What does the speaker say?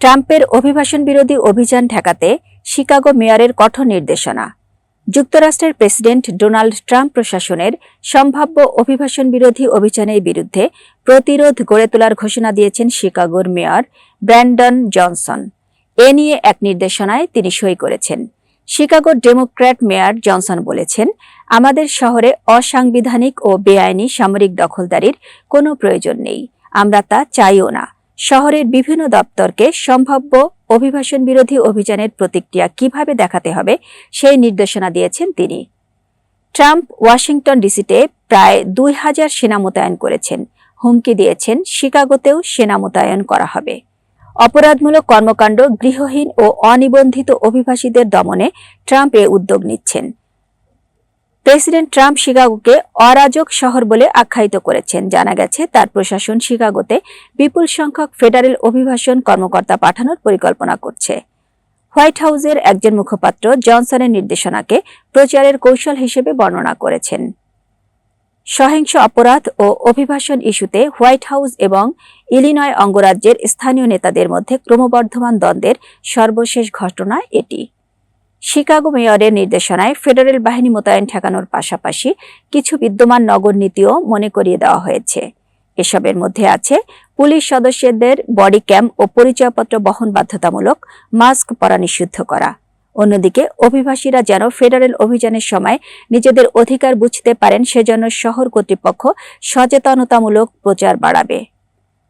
ট্রাম্পের অভিবাসন বিরোধী অভিযান ঠেকাতে শিকাগো মেয়রের কঠোর নির্দেশনা। যুক্তরাষ্ট্রের প্রেসিডেন্ট ডোনাল্ড ট্রাম্প প্রশাসনের সম্ভাব্য অভিবাসন বিরোধী অভিযানের বিরুদ্ধে প্রতিরোধ গড়ে তোলার ঘোষণা দিয়েছেন শিকাগোর মেয়র ব্র্যান্ডন জনসন। এ নিয়ে এক নির্দেশনায় তিনি সই করেছেন। শিকাগোর ডেমোক্র্যাট মেয়র জনসন বলেছেন, আমাদের শহরে অসাংবিধানিক ও বেআইনি সামরিক দখলদারির কোনো প্রয়োজন নেই। আমরা তা চাইও না। শহরের বিভিন্ন দপ্তরকে সম্ভাব্য অভিবাসন বিরোধী অভিযানের প্রতিক্রিয়া কীভাবে দেখাতে হবে, সেই নির্দেশনা দিয়েছেন তিনি। ট্রাম্প ওয়াশিংটন ডিসিতে প্রায় দুই হাজার সেনা মোতায়েন করেছেন। হুমকি দিয়েছেন, শিকাগোতেও সেনা মোতায়েন করা হবে। অপরাধমূলক কর্মকাণ্ড, গৃহহীন ও অনিবন্ধিত অভিবাসীদের দমনে ট্রাম্প এ উদ্যোগ নিচ্ছেন। প্রেসিডেন্ট ট্রাম্প শিকাগোকে অরাজক শহর বলে আখ্যায়িত করেছেন। জানা গেছে, তার প্রশাসন শিকাগোতে বিপুল সংখ্যক ফেডারেল অভিবাসন কর্মকর্তা পাঠানোর পরিকল্পনা করছে। হোয়াইট হাউসের একজন মুখপাত্র জনসনের নির্দেশনাকে প্রচারের কৌশল হিসেবে বর্ণনা করেছেন। সহিংস অপরাধ ও অভিবাসন ইস্যুতে হোয়াইট হাউস এবং ইলিনয় অঙ্গরাজ্যের স্থানীয় নেতাদের মধ্যে ক্রমবর্ধমান দ্বন্দ্বের সর্বশেষ ঘটনা এটি। শিকাগো মেয়রের নির্দেশনায় ফেডারেল বাহিনী মোতায়েন ঠেকানোর পাশাপাশি কিছু বিদ্যমান নগর নীতিও মনে করিয়ে দেওয়া হয়েছে। এসবের মধ্যে আছে পুলিশ সদস্যদের বডি ক্যাম ও পরিচয়পত্র বহন বাধ্যতামূলক মাস্ক পরা নিষিদ্ধ করা। অন্যদিকে অভিবাসীরা যেন ফেডারেল অভিযানের সময় নিজেদের অধিকার বুঝতে পারেন, সেজন্য শহর কর্তৃপক্ষ সচেতনতামূলক প্রচার বাড়াবে।